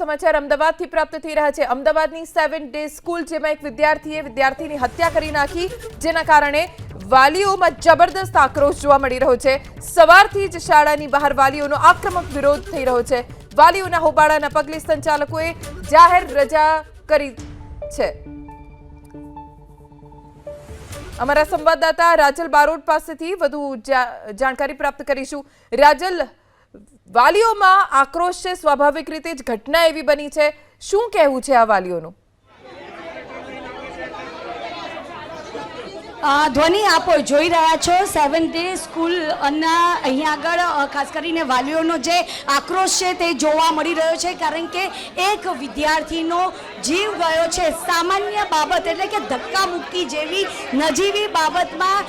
સમાચાર અમદાવાદથી પ્રાપ્ત થઈ રહ્યા છે. અમદાવાદની સેવન ડે સ્કૂલ જેમાં એક વિદ્યાર્થીએ વિદ્યાર્થીની હત્યા કરી નાખી, જેના કારણે વાલીઓમાં જબરદસ્ત આક્રોશ જોવા મળી રહ્યો છે. સવારથી જ શાળાની બહાર વાલીઓનો આક્રમક વિરોધ થઈ રહ્યો છે. વાલીઓના હોબાળાના પગલે સંચાલકોએ જાહેર રજા કરી છે. અમારા સંવાદદાતા રાજલ બારોટ પાસેથી વધુ જાણકારી પ્રાપ્ત કરીશું. રાજલ વાલીઓમાં આક્રોશ છે, સ્વાભાવિક રીતે જ ઘટના એવી બની છે. શું કહેવું છે આ વાલીઓનું? ધ્વનિ આપો જોઈ રહ્યા છો. સેવન ડે સ્કૂલ અને અહીંયા આગળ ખાસ કરીને વાલીઓનો જે આક્રોશ છે તે જોવા મળી રહ્યો છે, કારણ કે એક વિદ્યાર્થીનો જીવ ગયો છે. સામાન્ય બાબત એટલે કે ધક્કા મુક્કી જેવી નજીવી બાબતમાં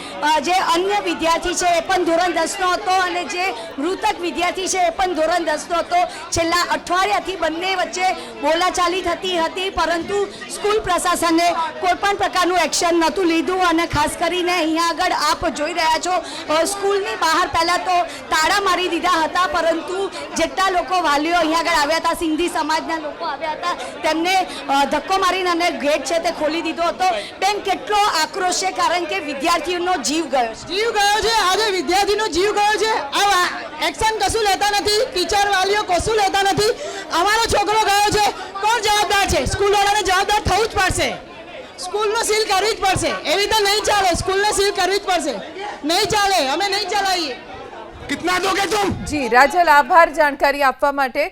જે અન્ય વિદ્યાર્થી છે એ પણ ધોરણ દસનો હતો અને જે મૃતક વિદ્યાર્થી છે એ પણ ધોરણ દસનો હતો. છેલ્લા અઠવાડિયાથી બંને વચ્ચે બોલાચાલી થતી હતી, પરંતુ સ્કૂલ પ્રશાસને કોઈ પણ પ્રકારનું એક્શન નહોતું લીધું અને ખાસ કરીને અહીંયા આગળ આપ જોઈ રહ્યા છો સ્કૂલની બહાર પહેલાં તો તાળા મારી દીધા હતા, પરંતુ જેટલા લોકો વાલીઓ અહીંયા આગળ આવ્યા હતા, સિંધી સમાજના લોકો આવ્યા હતા, તેમને ધક્કો મારીને અને ગેટ છે તે ખોલી દીધો હતો. બેન કેટલો આક્રોશ છે કારણ કે વિદ્યાર્થીઓનો જીવ ગયો છે. જીવ ગયો છે આજે વિદ્યાર્થીનો જીવ ગયો છે. આ એક્શન કશું લેતા નથી ટીચર વાલીઓ કશું લેતા નથી. અમારો છોકરો ગયો છે કોણ જવાબદાર છે? સ્કૂલ વાળાને જવાબદાર થવું જ પડશે. સ્કૂલનો સીલ કરવી જ પડશે. એવી રીતે નહીં ચાલે સ્કૂલનો સીલ કરવી જ પડશે. નહીં ચાલે અમે નહીં ચલાવીએ. કિતના દોગે તુમ જી રાજલ આભાર જાણકારી આપવા માટે